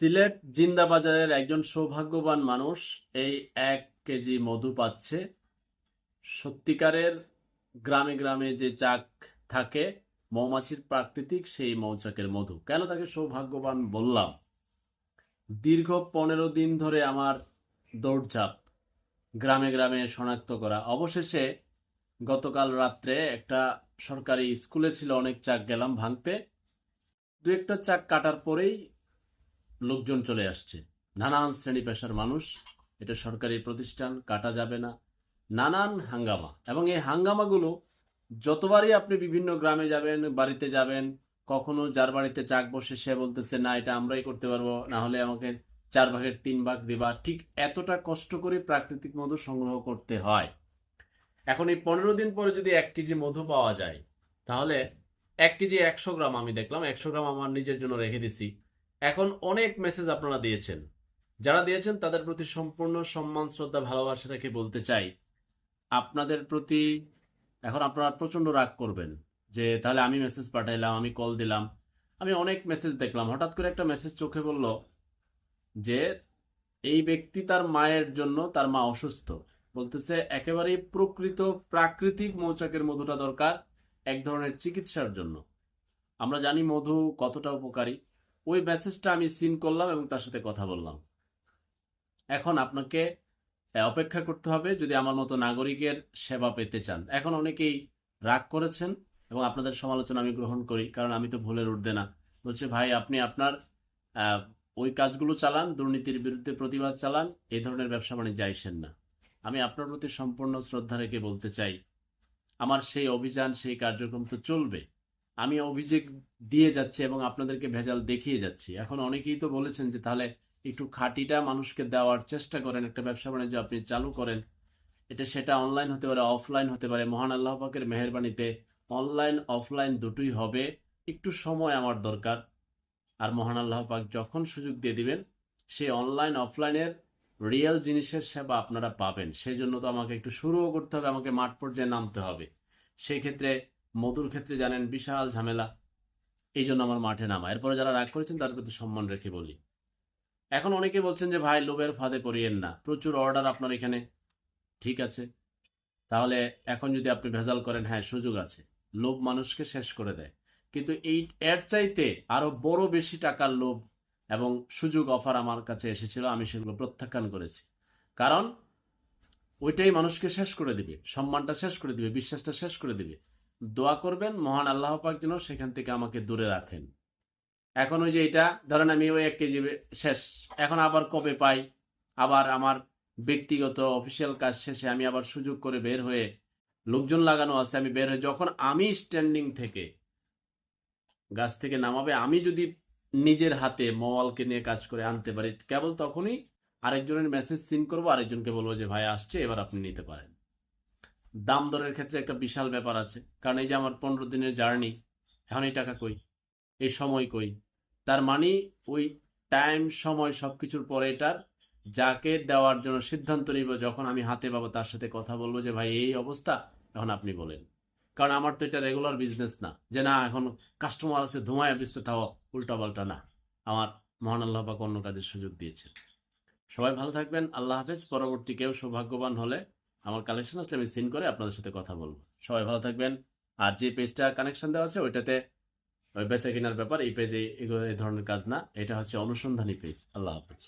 সিলেট জিন্দাবাজারের একজন সৌভাগ্যবান মানুষ এই এক কেজি মধু পাচ্ছে। সত্যিকারের গ্রামে গ্রামে যে চাক থাকে, মৌমাছির প্রাকৃতিক সেই মৌচাকের মধু। কেন তাকে সৌভাগ্যবান বললাম? দীর্ঘ পনেরো দিন ধরে আমার দৌড়ঝাঁপ, গ্রামে গ্রামে শনাক্ত করা। অবশেষে গতকাল রাত্রে একটা সরকারি স্কুলে ছিল, অনেক চাক গেলাম ভাঙতে। দু একটা চাক কাটার পরেই লোকজন চলে আসছে। নানান শ্রেণি পেশার মানুষ, এটা সরকারি প্রতিষ্ঠান, কাটা যাবে না। নানান হাঙ্গামা। এবং এই হাঙ্গামাগুলো যতবারই আপনি বিভিন্ন গ্রামে যাবেন, বাড়িতে যাবেন, কখনো যার বাড়িতে চাক বসে সে বলতেছে, না, এটা আমরাই করতে পারব, না হলে আমাকে চার ভাগের তিন ভাগ দিবা। ঠিক এতটা কষ্ট করে প্রাকৃতিক মধু সংগ্রহ করতে হয়। এখন এই পনেরো দিন পরে যদি এক কেজি মধু পাওয়া যায়, তাহলে এক কেজি একশো গ্রাম আমি দেখলাম, একশো গ্রাম আমার নিজের জন্য রেখে দিছি। এখন অনেক মেসেজ আপনারা দিয়েছেন। যারা দিয়েছেন, তাদের প্রতি সম্পূর্ণ সম্মান, শ্রদ্ধা, ভালোবাসা রেখে বলতে চাই, আপনাদের প্রতি এখন আপনারা প্রচণ্ড রাগ করবেন যে, তাহলে আমি মেসেজ পাঠাইলাম, আমি কল দিলাম। আমি অনেক মেসেজ দেখলাম। হঠাৎ করে একটা মেসেজ চোখে বলল যে, এই ব্যক্তি তার মায়ের জন্য তার মা অসুস্থ। বলতেছে, একেবারেই প্রকৃত প্রাকৃতিক মৌচাকের মধুটা দরকার এক ধরনের চিকিৎসার জন্য। আমরা জানি মধু কতটা উপকারী। ওই মেসেজটা আমি সিন করলাম এবং তার সাথে কথা বললাম। এখন আপনাকে অপেক্ষা করতে হবে যদি আমার মতো নাগরিকের সেবা পেতে চান। এখন অনেকেই রাগ করেছেন এবং আপনাদের সমালোচনা আমি গ্রহণ করি, কারণ আমি তো ভুলের উঠবে না। বলছে, ভাই, আপনি আপনার ওই কাজগুলো চালান, দুর্নীতির বিরুদ্ধে প্রতিবাদ চালান, এই ধরনের ব্যবসা বাণিজ্য আইসেন না। আমি আপনার প্রতি সম্পূর্ণ শ্রদ্ধা রেখে বলতে চাই, আমার সেই অভিযান, সেই কার্যক্রম তো চলবে। আমি অভিযোগ দিয়ে যাচ্ছি এবং আপনাদেরকে ভেজাল দেখিয়ে যাচ্ছি। এখন অনেকেই তো বলেছেন যে তাহলে একটু খাঁটিটা মানুষকে দেওয়ার চেষ্টা করেন, একটা ব্যবসা বাণিজ্য আপনি চালু করেন। এটা সেটা অনলাইন হতে পারে অফলাইন হতে পারে। মহান আল্লাহ পাকের মেহরবানিতে অনলাইন অফলাইন দুটোই হবে। একটু সময় আমার দরকার। আর মহান আল্লাহ পাক যখন সুযোগ দিয়ে দিবেন সেই অনলাইন অফলাইনের রিয়েল জিনিসের সেবা আপনারা পাবেন। সেই জন্য তো আমাকে একটু শুরুও করতে হবে, আমাকে মাঠ পর্যায়ে নামতে হবে। সেই ক্ষেত্রে মধুর ক্ষেত্রে জানেন বিশাল ঝামেলা। এই জন্য আমার মাঠে নামা। এরপরে যারা রাগ করেছেন তার প্রতি সম্মান রেখে বলি। এখন অনেকে বলছেন যে, ভাই, লোভের ফাঁদে পড়িয়েন না। প্রচুর অর্ডার আপনার এখানে। ঠিক আছে। তাহলে এখন যদি আপনি ভেজাল করেন হ্যাঁ সুযোগ আছে। লোভ মানুষকে শেষ করে দেয়। কিন্তু এই এর চাইতে আরও বড় বেশি টাকার লোভ এবং সুযোগ অফার আমার কাছে এসেছিল, আমি সেগুলো প্রত্যাখ্যান করেছি। কারণ, ওইটাই মানুষকে শেষ করে দিবে। সম্মানটা শেষ করে দিবে, বিশ্বাসটা শেষ করে দিবে। দোয়া করবেন, মহান আল্লাহ পাক যেন সেখান থেকে আমাকে দূরে রাখেন। এখন ওই যে এটা, ধরেন আমি ওই এক কেজি শেষ। এখন আবার কবে পাই? আবার আমার ব্যক্তিগত অফিসিয়াল কাজ শেষে আমি আবার সুযোগ করে বের হয়ে লোকজন লাগানো আছে, আমি বের হয়ে যখন আমি স্ট্যান্ডিং থেকে গাছ থেকে নামাবে, আমি যদি নিজের হাতে মোবাইলকে নিয়ে কাজ করে আনতে পারি, কেবল তখনই আরেকজনের মেসেজ সিন করব, আরেকজনকে বলব যে, ভাই, আসছে, এবার আপনি নিতে পারেন। দাম দরের ক্ষেত্রে একটা বিশাল ব্যাপার আছে। কারণ এই যে আমার পনেরো দিনের জার্নি, এখন এই টাকা কই? এই সময় কই? তার মানে ওই টাইম, সময় সবকিছুর পরে এটার যাকে দেওয়ার জন্য সিদ্ধান্ত নিব, যখন আমি হাতে পাবো তার সাথে কথা বলব যে, ভাই, এই অবস্থা? এখন আপনি বলেন। কারণ আমার তো এটা রেগুলার বিজনেস না। যে, না, এখন কাস্টমার আছে ধোঁয়ায় ব্যস্ত থাও উল্টা পাল্টা না। আমার মহান আল্লাহ পাক অন্য কাজের সুযোগ দিয়েছে সবাই ভালো থাকবেন। আল্লাহ হাফেজ। পরবর্তী কেউ সৌভাগ্যবান হলে আমার কালেকশন আসলে আমি সিন করে আপনাদের সাথে কথা বলব। সবাই ভালো থাকবেন। আর যে পেজটা কানেকশন দেওয়া আছে, ওইটাতে ওই বেচা কেনার ব্যাপার, এই পেজে এই ধরনের কাজ না। এটা হচ্ছে অনুসন্ধানী পেজ আল্লাহ হাফেজ।